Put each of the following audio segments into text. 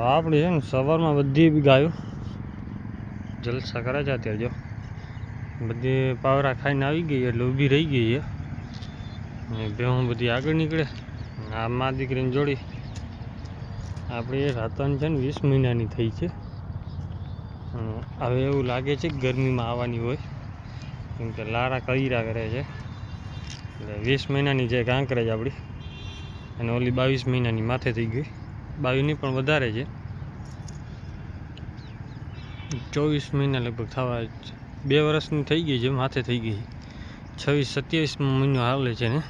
આપણે છે ને, સવારમાં બધી બી ગાયો જલસા કરે છે અત્યારે જો. બધી પાવરા ખાઈને આવી ગઈ એટલે ઊભી રહી ગઈ છે. અને ભેહું બધી આગળ નીકળે. આ મા દીકરીને જોડી. આપણી રાતન છે ને, વીસ મહિનાની થઈ છે. હવે એવું લાગે છે કે ગરમીમાં આવવાની હોય. કેમ કે લારા કઈરા કરે છે. એટલે વીસ મહિનાની છે આપણી અને ઓલી બાવીસ મહિનાની માથે થઈ ગઈ. બાવીસની પણ વધારે છે. ચોવીસ મહિના લગભગ થવા બે વર્ષની થઈ ગઈ છે, માથે થઈ ગઈ છવ્વીસ, સત્યાવીસ મહિનો હાલે છે ને.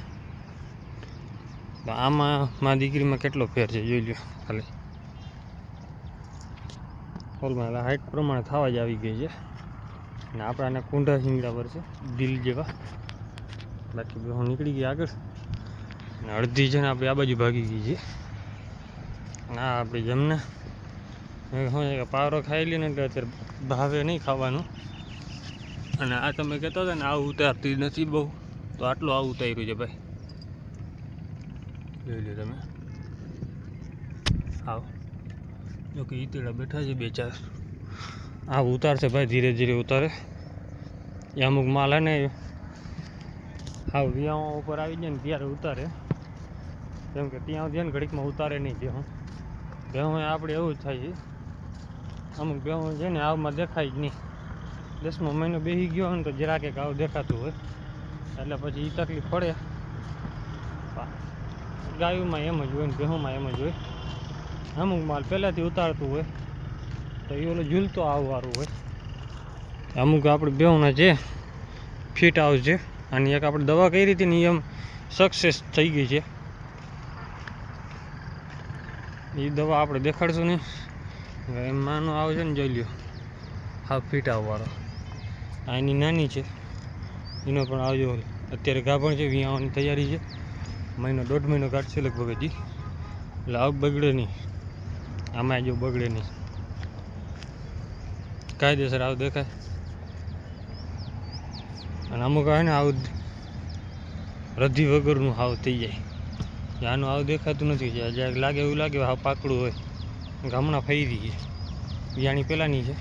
આમાં મા દીકરીમાં કેટલો ફેર છે, જોઈ લો ખાલી. હોલમાં હાઈટ પ્રમાણે થવા જ આવી ગઈ છે. અને આપણાને કુંઢા શીંગડા પર છે, દિલ જેવા. બાકી હું નીકળી ગઈ આગળ. અને અડધી ને આપણે આ બાજુ ભાગી ગઈ છે. આ આપણી જમને શું છે કે પાવરો ખાઈ લઈને એટલે અત્યારે ભાવે નહીં ખાવાનું. અને આ તમે કહેતા હતા ને આવું ઉતારતી નથી બહુ. તો આટલું આવું ઉતાર્યું છે ભાઈ. જોઈ લો તમે. આવો. જો કે બેઠા છે બે ચાર. આ ઉતારશે ભાઈ, ધીરે ધીરે ઉતારે. એ અમુક માલ હે ને હા વિયાઓ ઉપર આવી જાય ને ત્યારે ઉતારે. કેમ કે ત્યાં સુધી ને ઘડીકમાં ઉતારે નહીં ભેહું ભેહું આપણે એવું થાય છે. અમુક ભેહું છે ને આવમાં દેખાય જ નહીં. દસમો મહિનો બેસી ગયો હોય ને તો જરાક એક આવું દેખાતું હોય. એટલે પછી એ તકલીફ પડે. ગાયુંમાં એમ જ હોય ને ભેહુંમાં એમ જ હોય. અમુક માલ પહેલાંથી ઉતારતું હોય. તો એ ઓલો ઝૂલતો આવવાળું હોય. અમુક આપણે બેહુના છે ફિટ હાઉસ છે અને એક આપણે દવા કઈ રીતે ને એમ સક્સેસ થઈ ગઈ છે. એ દવા આપણે દેખાડશું ને. હવે એમ માનો આવે ને, જોઈ લ્યો. હાફ ફીટાવાળો આ એની નાની છે. એનો પણ આવજો. અત્યારે ગાભણ છે વિયાવાની તૈયારી છે. મહિનો, દોઢ મહિનો કાઢશે લગભગ હજી. એટલે આવ બગડે નહીં. આમાં જો બગડે નહીં. કાયદેસર આવું દેખાય. અને અમુક આવે ને, આવું રધી વગરનું હાવ થઈ જાય. આનું આવું દેખાતું નથી જ્યાં લાગે એવું લાગે હાવ પાકડું હોય. ગામડા ફરી છે. બિયાણી પહેલાંની છે.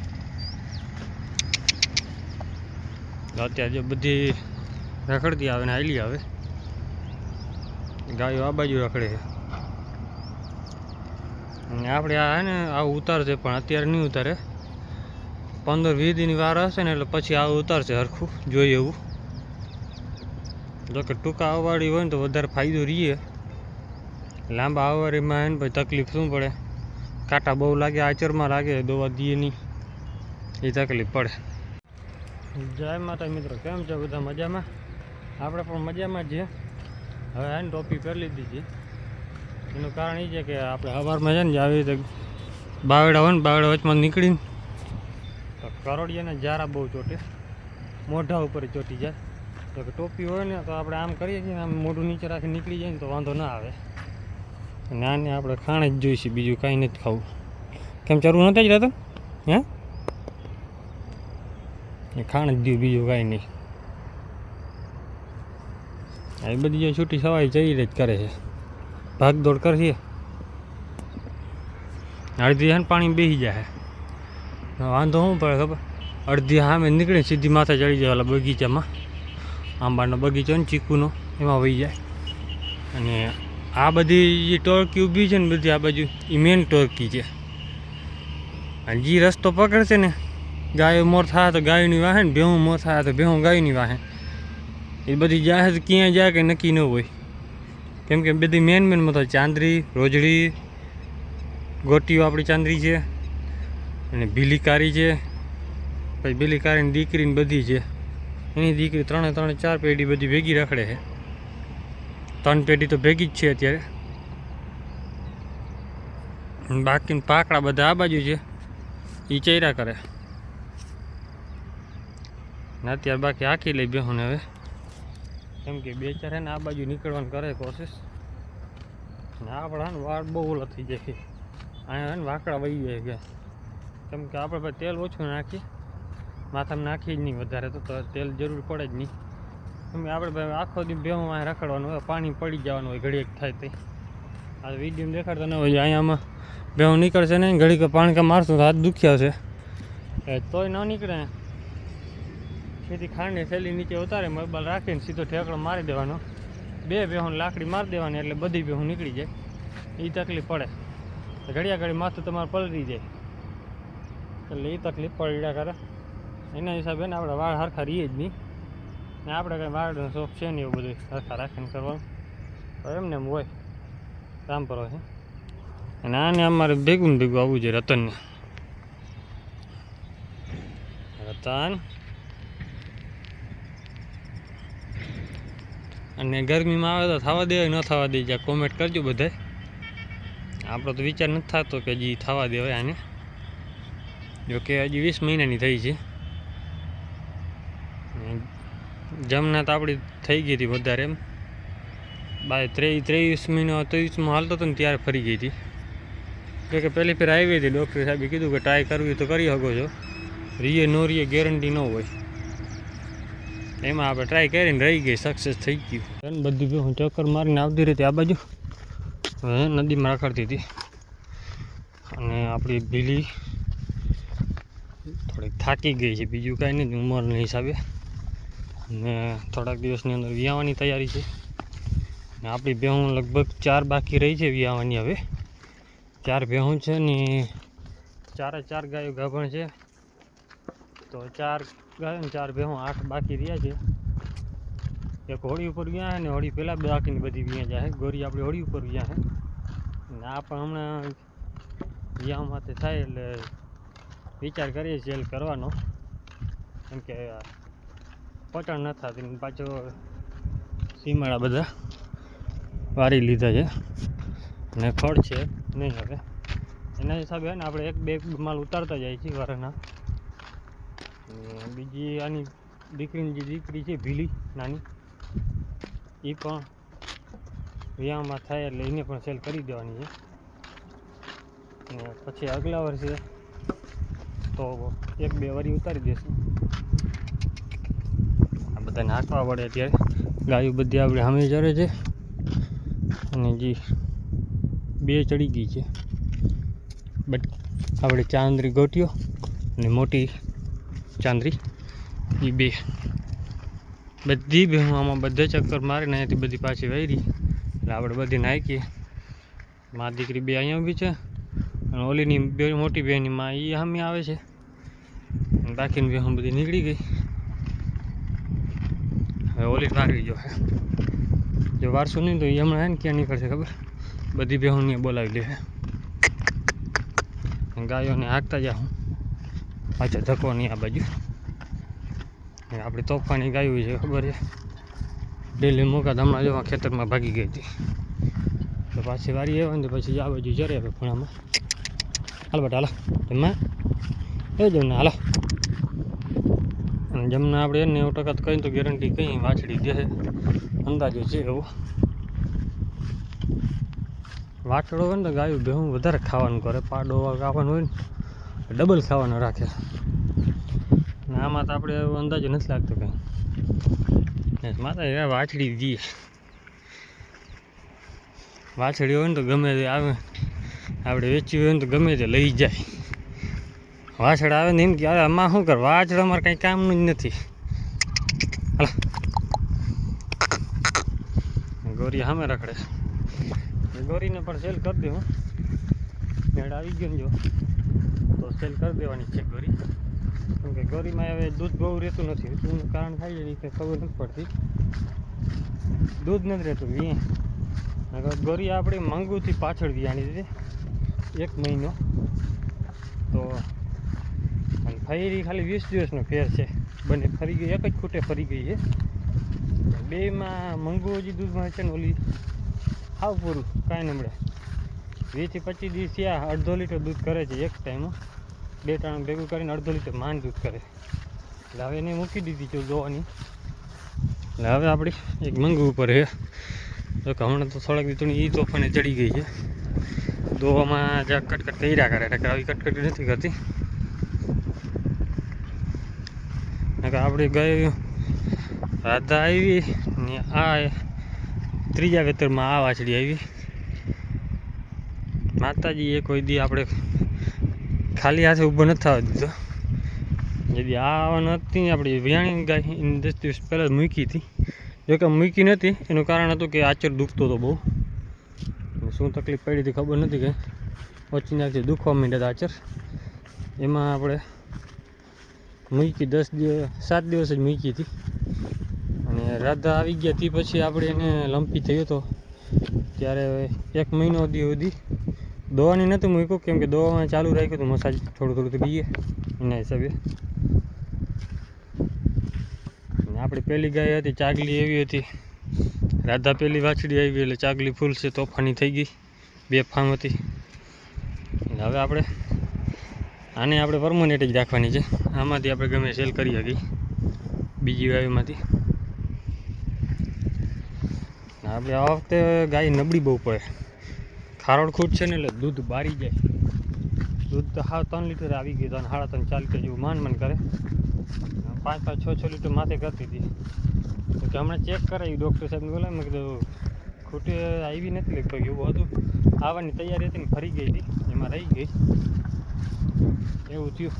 અત્યારે જે બધી રખડતી આવે ને આયલી આવે. ગાયો આ બાજુ રખડે છે. આપણે આ હે ને, આવું ઉતારશે પણ અત્યારે નહીં ઉતારે. પંદર વીસ દિનની વાર હશે ને એટલે પછી આવું ઉતારશે હરખું, જોઈએ એવું. જો કે ટૂંકા આવવાળી હોય ને તો વધારે ફાયદો રહીએ લાંબા આવવારીમાં એને ભાઈ તકલીફ શું પડે? કાંટા બહુ લાગે, આચરમાં લાગે, દવા દઈએ નહીં. એ તકલીફ પડે. જય માતા મિત્રો, કેમ છે બધા મજામાં? આપણે પણ મજામાં છીએ. હવે એને ટોપી પહેરી લીધી છે. એનું કારણ એ છે કે આપણે સવારમાં છે ને આવી રીતે બાવડા હોય ને બાવડા વચમાં નીકળીને, તો કરોડિયાના જારા બહુ ચોટે. મોઢા ઉપર ચોટી જાય. તો કે ટોપી હોય ને, તો આપણે આમ કરીએ છીએ આમ મોઢું નીચે રાખી નીકળી જાય ને, તો વાંધો ના આવે. અને આને આપણે ખાણ જ જોઈશે, બીજું કાંઈ નથી ખાવું. કેમ ચરવું નથી જ રહેતું? હે? એ ખાણ જ જોયું બીજું કાંઈ નહીં. આ બધી જે છૂટી સવાઈ જઈ જ કરે છે. ભાગદોડ કરીએ અડધી છે ને પાણી બેસી જાય વાંધો શું પડે ખબર? અડધી સામે નીકળે સીધી માથે ચડી જાય ઓલા બગીચામાં. આંબાનો બગીચો ને ચીકુનો, એમાં વહી જાય. અને આ બધી જે ટોળકી ઊભી છે ને બધી આ બાજુ એ મેન ટોળકી છે. અને જે રસ્તો પકડશે ને, ગાયો મોર થાય તો ગાયની વાહે ને, ભેહું મોર થાય તો ભેહું ગાયની વાહે. એ બધી જાહે તો ક્યાંય જાય કે નક્કી ન હોય. કેમ કે બધી મેન મેન મતલબ ચાંદરી, રોજડી, ગોટીઓ આપણી ચાંદરી છે, અને ભીલીકારી છે. પછી ભીલીકારીની દીકરીની બધી છે. એની દીકરી ત્રણે ત્રણે ચાર પેઢી બધી ભેગી રખડે છે. ત્રણ પેઢી તો ભેગી જ છે અત્યારે. બાકી પાકડા બધા આ બાજુ છે. એ ચૈરા કરે. ને અત્યારે બાકી આખી લઈ બેહું હવે. કેમ કે બે ચાર ને આ બાજુ નીકળવાની કરે કોશિશ. ને આપણા વાળ બહુ ઓલા થઈ જાય છે. અહીંયા ને વાકડા વહી જાય કે કેમ કે આપણે તેલ ઓછું નાખીએ. માથામાં નાખીએ જ નહીં વધારે તો તેલ જરૂર પડે જ નહીં. કે આપણે ભાઈ આખો દી ભેવામાં રખડવાનું હોય, પાણી પડી જવાનું હોય, ઘડીક થાય તે આ વીડિયો દેખાડતા ન હોય અહીંયામાં હું નીકળશે નહીં, ઘડીક પાણી કામ મારશું તો હાથ દુખ્યા છે. એ તોય ન નીકળે. ખેતી ખાંડની થેલી નીચે ઉતારે, મોબાઈલ રાખીને સીધો ઠેકડો મારી દેવાનો. બે બેહું લાકડી મારી દેવાની, એટલે બધી બેહું નીકળી જાય. એ તકલીફ પડે. ઘડિયા ઘડી માથું તમારે પલળી જાય. એટલે એ તકલીફ પડ્યા કરે. એના હિસાબે ને આપણે વાળ હરખા રહીએ જ નહીં. ને આપણે કંઈ વાળનો શોખ છે ને એવું બધું સરખા રાખીને કરવાનું. તો એમને એમ હોય. કામ કરો છે અને આને અમારે ભેગું ભેગું આવવું જોઈએ રતનને. રતન. અને ગરમીમાં આવે તો થવા દે ન થવા દે જ્યાં કોમેન્ટ કરજો બધાય. આપણો તો વિચાર નથી થતો કે હજી થવા દેવાય આને. જોકે હજી વીસ મહિનાની થઈ છે ને જમના તો આપણી થઈ ગઈ હતી વધારે એમ. બાય ત્રેવીસ ત્રેવીસ મહિનો, ત્રેવીસમાં હાલતો હતો ને ત્યારે ફરી ગઈ હતી. તો કે પહેલી ફેર આવી હતી ડૉક્ટર સાહેબે કીધું કે ટ્રાય કરવી તો કરી શકો છો. રીએ નો રીએ ગેરંટી ન હોય. એમાં આપણે ટ્રાય કરીને રહી ગઈ સક્સેસ થઈ ગયું. બધું હું ચક્કર મારીને આવતી રહી આ બાજુ. નદીમાં રખડતી હતી. અને આપણી ભીલી થોડીક થાકી ગઈ છે, બીજું કાંઈ નહીં, ઉંમરના હિસાબે. ને થોડાક દિવસની અંદર વિયાવાની તૈયારી છે. ને આપણી ભેહું લગભગ ચાર બાકી રહી છે વિયાવાની હવે. ચાર ભેહું છે ને ચારે ચાર ગાયો ગાભણ છે. તો ચાર ગાયો ને ચાર ભેહું આઠ બાકી રહ્યા છે. એક હોળી ઉપર ગયા ને હોળી પહેલાં બાકીની બધી વ્યાં જાય ગોરી આપણી હોળી ઉપર વ્યાં છે. ને આ પણ હમણાં વ્યાહ માટે થાય એટલે વિચાર કરીએ છીએ કરવાનો. કેમ કે પટણ ન થતી પાછો સીમાડા બધા વારી લીધા છે. અને ખડ છે નહીં હવે. એના હિસાબે ને આપણે એક બે માલ ઉતારતા જાય છીએ વારના. બીજી આની દીકરીની જે દીકરી છે ભીલી નાની એ પણ વ્યાયામમાં થાય એટલે એને પણ સેલ કરી દેવાની છે. અને પછી આગલા વર્ષે તો એક બે વારી ઉતારી દેશું. બધાને હાંકવા પડે અત્યારે. ગાયો બધી આપણે સામે ચરે છે. અને જે બે ચડી ગઈ છે. બટ આપણે ચાંદરી ગોટીઓ અને મોટી ચાંદરી. એ બે. બધી બે હું આમાં બધે ચક્કર મારીને અહીંયાથી બધી પાછી વહી એટલે આપણે બધી નાખીએ. મા દીકરી બે અહીંયા ઊભી છે. અને ઓલીની બે મોટી બહેની માં એ સામે આવે છે. બાકીની બહેન બધી નીકળી ગઈ. ઓલી જ વાગી જો જો વારસું નહીં તો એ હમણાં હે ને ક્યાં નીકળશે ખબર? બધી બહેનને બોલાવી લે ગાયોને હાંકતા હું. પાછો ધક્કો નહીં આ બાજુ. આપણી તોફાની ગાયું છે, ખબર છે? ડેલી મૂકા હમણાં જોવા ખેતરમાં ભાગી ગઈ હતી. તો પાછી વારી આવે ને પછી આ બાજુ જરે ખૂણામાં. હાલ બટ, હાલો. જમવા. એ જમના હાલો. અને જમના આપણે એને નેવું ટકા તો કહીને તો ગેરંટી કઈ વાછડી દે અંદાજે છે એવો. વાછડો હોય ને તો ગાયું ભેહું વધારે ખાવાનું કરે, પાડો ખાવાનું હોય ને ડબલ ખાવાનું રાખે. ને આમાં તો આપણે એવો અંદાજો નથી લાગતો કંઈ. માતા વાછડી દઈએ વાછડી હોય ને તો ગમે તે આવે. આપણે વેચી હોય ને તો ગમે તે લઈ જાય. વાછડા આવે નહીં કે, અરે, આમાં શું કર? વાછડ અમારે કંઈ કામનું જ નથી. ગોરી સામે રખડે. ગોરીને પણ સેલ કરી દે હું. મેળ આવી ગયો ને જો. તો સેલ કરી દેવાની છે ગોરી. કેમ કે ગોરીમાં હવે દૂધ બહુ રહેતું નથી. દૂધનું કારણ થાય છે એ ખબર નથી પડતી. દૂધ નથી રહેતું વીએ ગોરી આપણે મંગુથી પાછળ વિયાણી દીધી, એક મહિનો. તો ફરી ખાલી વીસ દિવસનો ફેર છે. બંને ફરી ગઈ, એક જ ખૂટે ફરી ગઈ છે. બેમાં મંગુ હજી દૂધમાં છે ને ઓલી હાવ પૂરું કાંઈ નમળે વીસથી પચીસ દિવસ થયા, અડધો લીટર દૂધ કરે છે એક ટાઈમમાં બે ત્રણ ભેગું કરીને અડધો લીટર માન દૂધ કરે. એટલે હવે એને મૂકી દીધી છે જોવાની. એટલે હવે આપણી એક મંગુ ઉપર છે. કે હમણાં તો થોડાક દીધું એ તોફાને ચડી ગઈ છે. દોવામાં જ્યાં કટકટ કર્યા કરે એટલે આવી કટકટ નથી કરતી. નકર આપણે ગઈ રાધા આવી ને આ ત્રીજા વેતરમાં આ વાછડી આવી. માતાજી એ કોઈ દી આપણે ખાલી હાથે ઊભો નથી થવા દીધો. જેથી આ હતી આપણી વિયાણી ગાય દસ દિવસ પહેલાં જ મૂકી હતી. જોકે મૂકી નથી એનું કારણ હતું કે આચર દુખતો હતો બહુ. શું તકલીફ પડી હતી ખબર નથી કે ઓછી નાખી દુખવા માંડ્યા હતા આચર. એમાં આપણે મૂકી દસ દિવસ, સાત દિવસ જ મૂકી હતી. અને રાધા આવી ગયા તે પછી આપણે એને લંપી થયો હતો ત્યારે એક મહિનો સુધી સુધી દવાની નહોતું મૂક્યું, કેમ કે દવામાં ચાલુ રાખ્યું હતું મસાજ થોડું થોડું તો દઈએ એના હિસાબે. આપણી પહેલી ગાય હતી, ચાગલી એવી હતી. રાધા પહેલી વાછડી આવી એટલે ચાગલી ફૂલ છે તોફાની થઈ ગઈ. બે ફામ હતી. હવે આપણે આને આપણે પરમોનેટ જ રાખવાની છે. આમાંથી આપણે ગમે સેલ કરી શકીએ. બીજી ગાયોમાંથી આપણે આ વખતે ગાય નબળી બહુ પડે. ખારોડ ખૂટ છે ને એટલે દૂધ બારી જાય. દૂધ તો હા ત્રણ લીટર આવી ગયું ત્રણ સાડા ત્રણ ચાર લીટર જેવું માન માન કરે. પાંચ પાંચ, છ છ લીટર માથે કરતી હતી. તો કે હમણાં ચેક કરાવી ડૉક્ટર સાહેબને બોલાવી મેં કીધું, ખૂટી આવી નથી લગભગ એવું હતું. આવવાની તૈયારી હતી ને ફરી ગઈ હતી. એમાં રહી ગઈ. એવું થયું.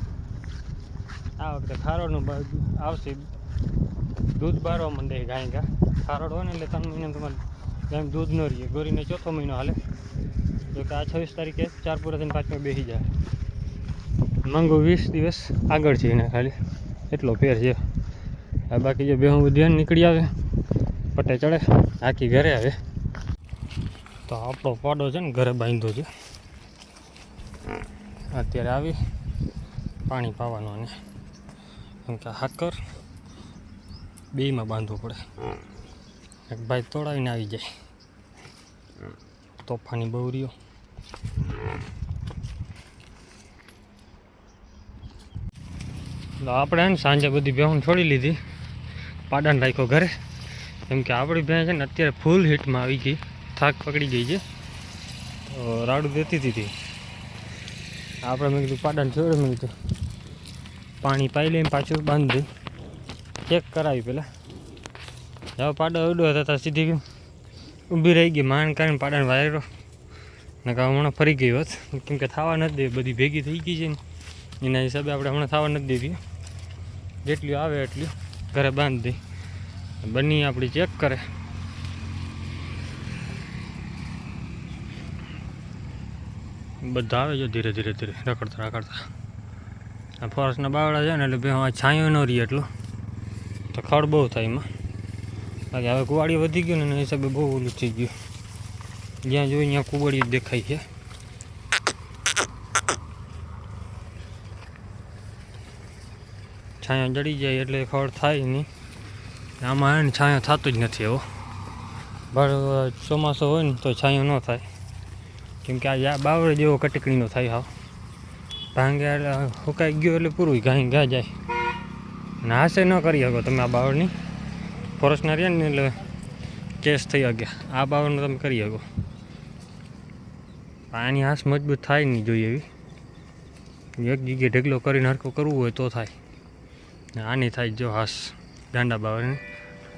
આ વખતે ખારોડનું આવશે. દૂધ બારવા માંડે ગાય ગા. ખારોડ હોય ને એટલે ત્રણ મહિના તમારે ગાય દૂધ ન રહીએ ગોરીને ચોથો મહિનો હાલે. જો કે આ છવ્વીસ તારીખે ચાર પૂરા થઈને પાંચમાં બેસી જાય. માંગુ વીસ દિવસ આગળ છે એને ખાલી. એટલો ફેર છે. આ બાકી જો બેહું ધ્યાન નીકળી આવે. પટે ચડે. આખી ઘરે આવે. તો આપણો પાડો છે ને ઘરે બાંધો છે. અત્યારે આવી પાણી પાવાનું અને કેમ કે હાકર બેમાં બાંધવું પડે. એક ભાઈ તોડાવીને આવી જાય. તોફાની બહુ આપણે સાંજે બધી બેહું છોડી લીધી. પાડાને રાખ્યો ઘરે. કેમ કે આપણી ભેં છે ને અત્યારે ફૂલ હિટમાં આવી ગઈ. થાક પકડી ગઈ છે. તો રાડું દેતી હતી આપણે મેં કીધું પાડાને છોડે મેં કીધું પાણી પાઈ લઈને પાછું બાંધી ચેક કરાવી પહેલાં હવે પાડો ઉડો હતા, સીધી ઊભી રહી ગઈ માન કારણ પાડાને વાયરો. ને કાં હમણાં ફરી ગઈ હોત. કેમ કે થવા નથી બધી ભેગી થઈ ગઈ છે ને. એના હિસાબે આપણે હમણાં થવા નથી દેતી જેટલી આવે એટલી ઘરે બાંધી દઈ. બની આપણી ચેક કરે. બધા આવે છે ધીરે ધીરે ધીરે, રખડતા રખડતા. આ ફોરેસ્ટના બાવડા છે ને એટલે બે છાંયો ન રહી એટલો. તો ખડ બહુ થાય એમાં. બાકી હવે કુવાડી વધી ગયું ને એના હિસાબે બહુ ઓલું થઈ ગયું. જ્યાં જોઈએ ત્યાં કુવાડી દેખાય છે. છાંયો જડી જાય એટલે ખડ થાય નહીં. આમાં હે છાંયો થતો જ નથી એવો. બરાબર, ચોમાસો હોય ને તો છાંયો ન થાય. કેમ કે આ બાવળે જેવો કટકણીનો થાય હાવ. ભાંગે એટલે સુકાઈ ગયો એટલે પૂરું ગાય ગા જાય. અને હાશે ન કરી શકો તમે આ બાવળની. ફોરેસ્ટના રહ્યા ને એટલે કેસ થઈ ગયા. આ બાવળનું તમે કરી શકો. પાણી હાસ મજબૂત થાય નહીં જોઈએ એવી. એક જગ્યાએ ઢગલો કરીને હરકો કરવું હોય તો થાય. આની થાય જો હાશ દાંડા બાવરની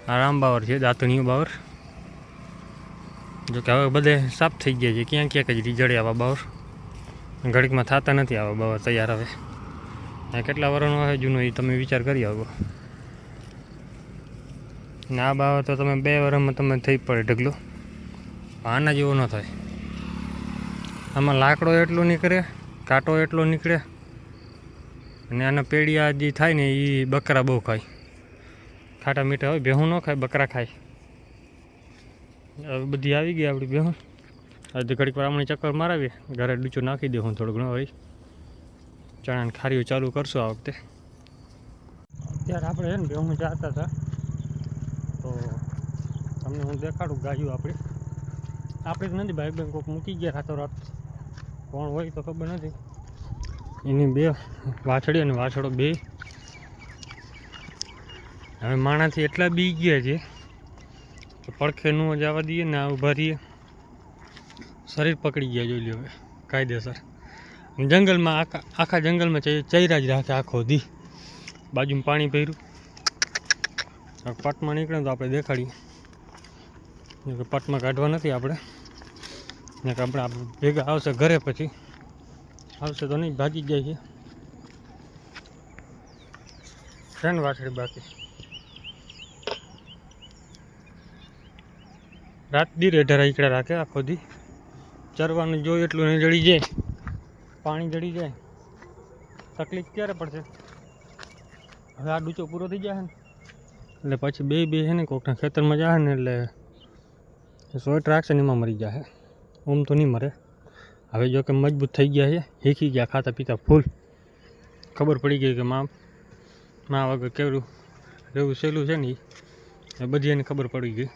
આ રામ બાવર છે દાંતણીઓ બાવર જો કે હવે બધે સાફ થઈ ગયા છે. ક્યાં ક્યાંક જ રીજડે આવા બાવર. ઘડીકમાં થતા નથી આવા બાવર તૈયાર હવે. કેટલા વર્ષનો આવે જૂનો એ તમે વિચાર કરી આવો. ને આ બાવર તો તમે બે વર્ષમાં તમે થઈ પડે ઢગલો. આના જેવો ન થાય. આમાં લાકડો એટલો નીકળે, કાંટો એટલો નીકળે, અને આના પેડિયા જે થાય ને એ બકરા બહુ ખાય. ખાટા મીઠા હોય, ભેહું ન ખાય, બકરા ખાય. હવે બધી આવી ગઈ આપણી બહેન આજે ઘડીક વાર ચક્કર મારાવીએ. ઘરે ડૂચો નાખી દે હું થોડું ઘણું વળી ચણાને ખારીઓ ચાલુ કરશું આ વખતે. અત્યારે આપણે છે ને હું જતા હતા. તો તમને હું દેખાડું ગાયું આપણી. આપણે તો નથી ભાઈ, બેન કોઈક મૂકી ગયા રાતો રાત. કોણ હોય તો ખબર નથી. એની બે વાછડી અને વાછડો બે. હવે માણાથી એટલા બી ગયા છે. કે પડખે ન જવા દઈએ ને આ ઊભા રહીએ. શરીર પકડી ગયા, જોઈ લો હવે. કાયદેસર. જંગલમાં આખા આખા જંગલમાં ચૈરા જ રાખે આખો દી. બાજુમાં પાણી પહેર્યું પટમાં નીકળે તો આપણે દેખાડીએ. જો પટમાં કાઢવા નથી આપણે. ને કે આપણે ભેગા આવશે ઘરે પછી. આવશે તો નહીં, ભાગી જાય છે. ત્રણ વાછડી બાકી. રાત દી રેઢારા ઈકડા રાખે આખો દી. ચરવાનું જોયું એટલું નહીં જડી જાય, પાણી જડી જાય. તકલીફ ક્યારે પડશે? હવે આ ડૂચો પૂરો થઈ જાય ને. એટલે પછી બે બે છે ને કોકના ખેતરમાં જાય ને એટલે સોય રાખશે ને એમાં મરી જાય ઓમ તો નહીં મરે. હવે જો કે મજબૂત થઈ ગયા છે, શીખી ગયા ખાતા પીતા ફૂલ. ખબર પડી ગઈ કે મા માં વગર કેવડું રહેવું સહેલું છે ને એ બધી એને ખબર પડી ગઈ.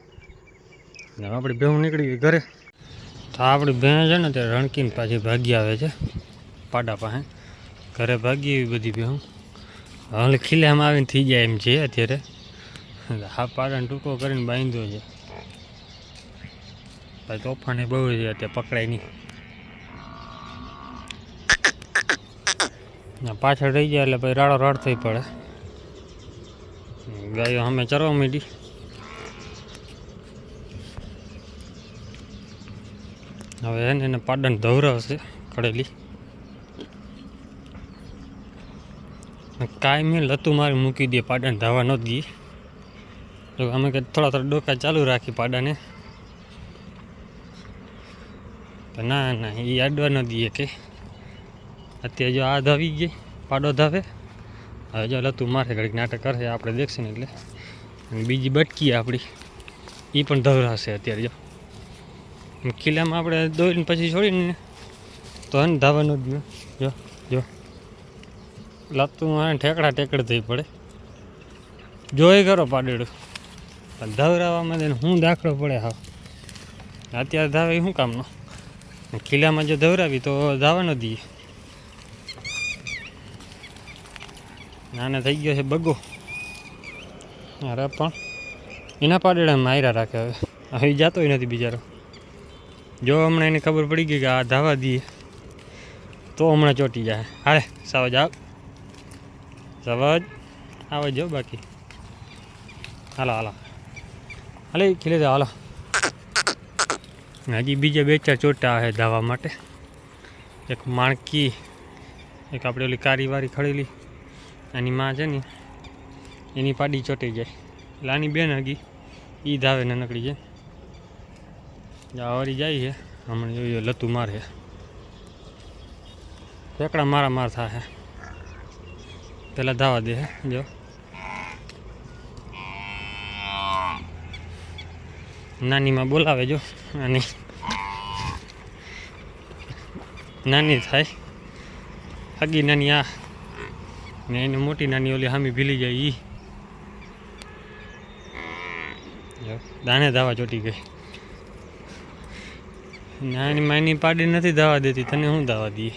આપણી ભેહું નીકળી ગઈ ઘરે. તો આપણી ભેં છે ને તે રણકીને પાછી ભાગી આવે છે, પાડા પાસે. ઘરે ભાગી એવી બધી ભેહું. હવે ખીલામાં આવીને થઈ જાય એમ છે અત્યારે. હા પાડાને ટૂંકો કરીને બાંધ્યો છે. ભાઈ તોફાને બહુ છે અત્યારે પકડાય નહીં. પાછળ રહી જાય એટલે પછી રાડો રાડ થઈ પડે. ગાયો અમે ચરવા માંડી. હવે એને એને પાડાને ધવરાવશે કળેલી મેં લતું મારી મૂકી દે પાડન ધાવા ન દઈએ તો અમે કે થોડા થોડા ડોકા ચાલુ રાખી પાડાને. ના ના, એ અડવા ન દઈએ કે. અત્યારે જો આ ધાવી ગઈ, પાડો ધાવે. હવે જો લતું મારે ઘડીક નાટક કરશે આપણે દેખશે ને એટલે બીજી બટકી આપણી એ પણ ધવરાશે અત્યારે જો. ખીલામાં આપણે દોઈને પછી છોડીને તો એને ધાવા ન દઈએ જો જો લતું હા ઠેકડા ટેકડ થઈ પડે. જોઈ કરો પાડેડું. પણ ધવરાવામાં તેને હું દાખલો પડે હા અત્યારે ધાવે શું કામનો? ખીલામાં જો ધવરાવી તો ધાવા ન દઈએ નાના થઈ ગયો છે બગો. અરે પણ. એના પાડેડા માયરા રાખે હવે. હવે જાતો નથી બિચારો. જો હમણાં એને ખબર પડી ગઈ કે આ ધાવા દઈએ, તો હમણાં ચોટી જાય. હાલે, સાવજ આવ. સાવજ આવે જો બાકી. હાલો હાલો. હાલે, ખીલે જાઓ હાલો. હજી બીજા બે ચાર ચોટા આવે ધાવા માટે. એક માણકી, એક આપણે ઓલી કારીવારી ખડેલી, એની માં છે ને, એની પાડી ચોટી જાય. એટલે આની બેન હગી એ ધાવે ને નકળી જાય જાવારી જાય છે. હમણાં જોઈએ લતું મારે ફેકડા મારા માર થાય પેલા ધાવા દે જો. નાનીમાં બોલાવે, જો. નાની. નાની થાય. હગી નાની આ. ને એની મોટી નાની ઓલી હામી ભીલી જાય ઈ. દાને ધાવા ચોટી ગઈ. નાની માની પાડી નથી દાવા દેતી તને હું દાવા દઈએ?